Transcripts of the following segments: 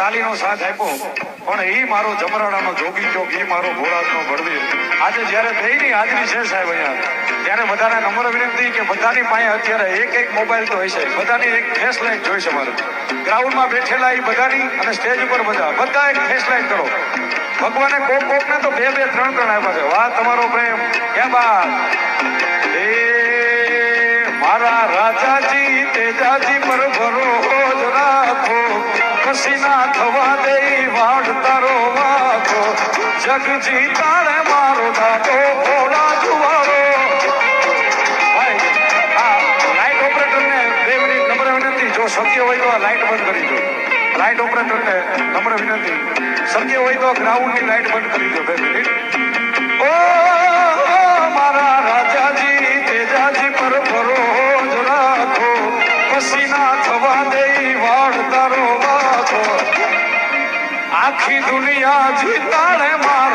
તાલીનો સાથ આપ્યો. પણ એ મારો જમરાડાનો જોગી જોગ એ મારો ભોળાતનો ભળવીર આજે જ્યારે ની હાજરી છે સાહેબ અહીંયા, ત્યારે બધાને નમ્ર વિનંતી કે બધાની પાસે અત્યારે એક એક મોબાઈલ તો હશે. બધાની એક ફેસ લાઈટ જોઈ છે મારે. ગ્રાઉન્ડમાં બેઠેલા એ બધાની અને સ્ટેજ ઉપર બધા. બધા એક ફેસ લાઈટ કરો. ભગવાને કોક કોક ને તો બે બે, ત્રણ ત્રણ આપ્યા છે. વાહ, તમારો પ્રેમ. કેમ બા મારા રાજાજી, તેજાજી જગજી તારે મારો દાદો ઓલા જુવારો લાઈટ ઓપરેટરને બે મિનિટ નમ્ર વિનંતી, જો શક્ય હોય તો આ લાઈટ બંધ કરી દો. લાઈટ ઓપરેટરને નમ્ર વિનંતી, શક્ય હોય તો ગ્રાઉન્ડની લાઈટ બંધ કરી દો બે મિનિટ ઓ મારા રાજાજી આખી દુનિયા જીતાડે મારો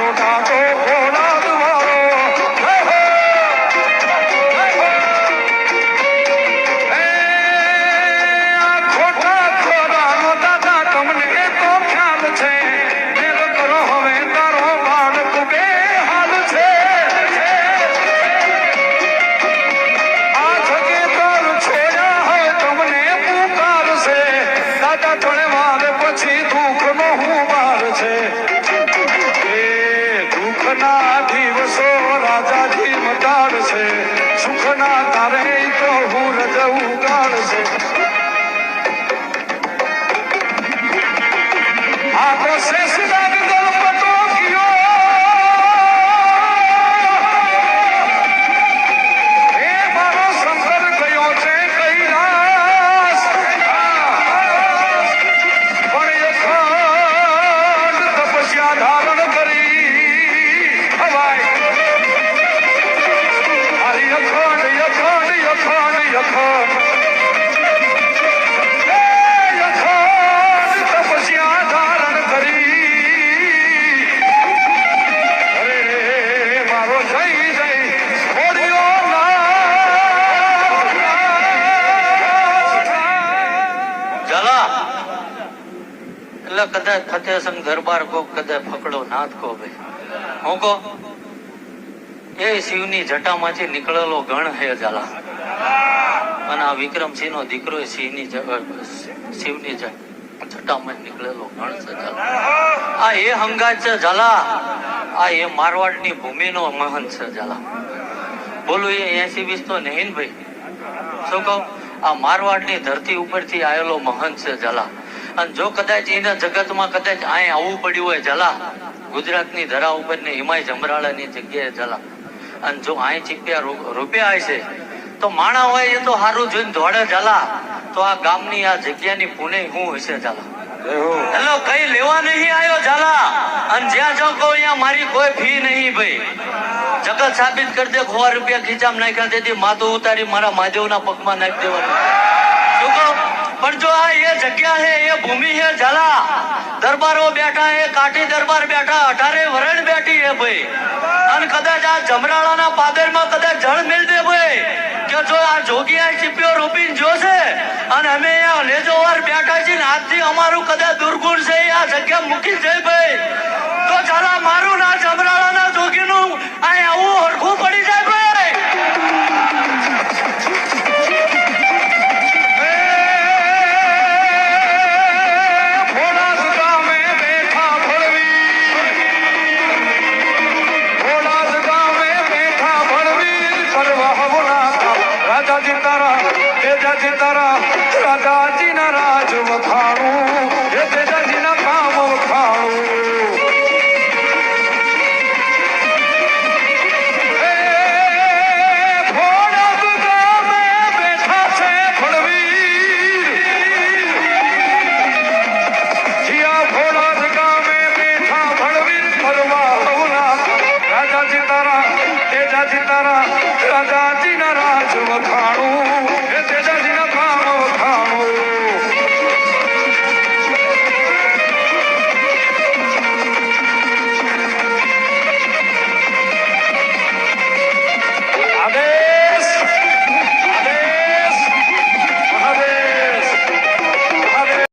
દિવસો રાજાજી છે સુખના તારે એટલે કદાચ ફતેહસંગ દરબાર કો કદાચ ફકડો નાથ કો ભાઈ હું કો એ શિવની જટામાંથી નીકળેલો ગણ હે ઝાલા અને આ વિક્રમસિંહ નો દીકરો સિંહની શિવની જટામાં નીકળેલો ગણ છે આ એ હંગાત છે ઝાલા આ એ મારવાડની ભૂમિનો મહંત છે ઝાલા બોલું એ એસી વીસ તો નહીં ભાઈ? શું કહું? આ મારવાડની ધરતી ઉપરથી આવેલો મહંત છે ઝાલા અને જો કદાચ એના જગતમાં કદાચ અહીં આવવું પડ્યું હોય ઝાલા ગુજરાતની ધરા ઉપર ને હિમાય જમરાળાની જગ્યાએ ઝાલા અને જો અહીં ચીપિયા રૂપિયા રૂપિયા હશે તો માણા હોય એ તો સારું જોઈને દોડે ઝાલા. તો આ ગામની આ જગ્યાની પુણે હું હશે ઝાલા. હેલો કઈ લેવા નહીં આવ્યો ઝાલા. અને જ્યાં જાઉં કહું અહીંયા મારી કોઈ ફી નહીં ભાઈ. જગત સાબિત કરી દે ખોવા રૂપિયા ખીચામ નાખ્યા તેથી માથું ઉતારી મારા મહાદેવના પગમાં નાખી દેવાનું. શું કહું? પણ જો આ એ જગ્યા છે એ ભૂમિ છે ઝાલા. દરબારો બેઠા એ કાઠી દરબાર બેઠા અઢારે વરણ બેઠી છે ભાઈ. કદાચ આ જમરાળાના પાદરમાં કદાચ જળ મેળવે ભાઈ કે જો આ જોગીયા આ ચીપિયો જોશે, અને અમે અહીંયા લેજોવાર બેઠા છીએ ને આજથી અમારું કદાચ દુર્ગુણ છે આ જગ્યા મૂકી જાય ભાઈ. તો ચાલો મારું ના જમરાળાના જોગીનું અહીં આવું હરખું પડી જાય? તેજાજી તારા રાજાજીના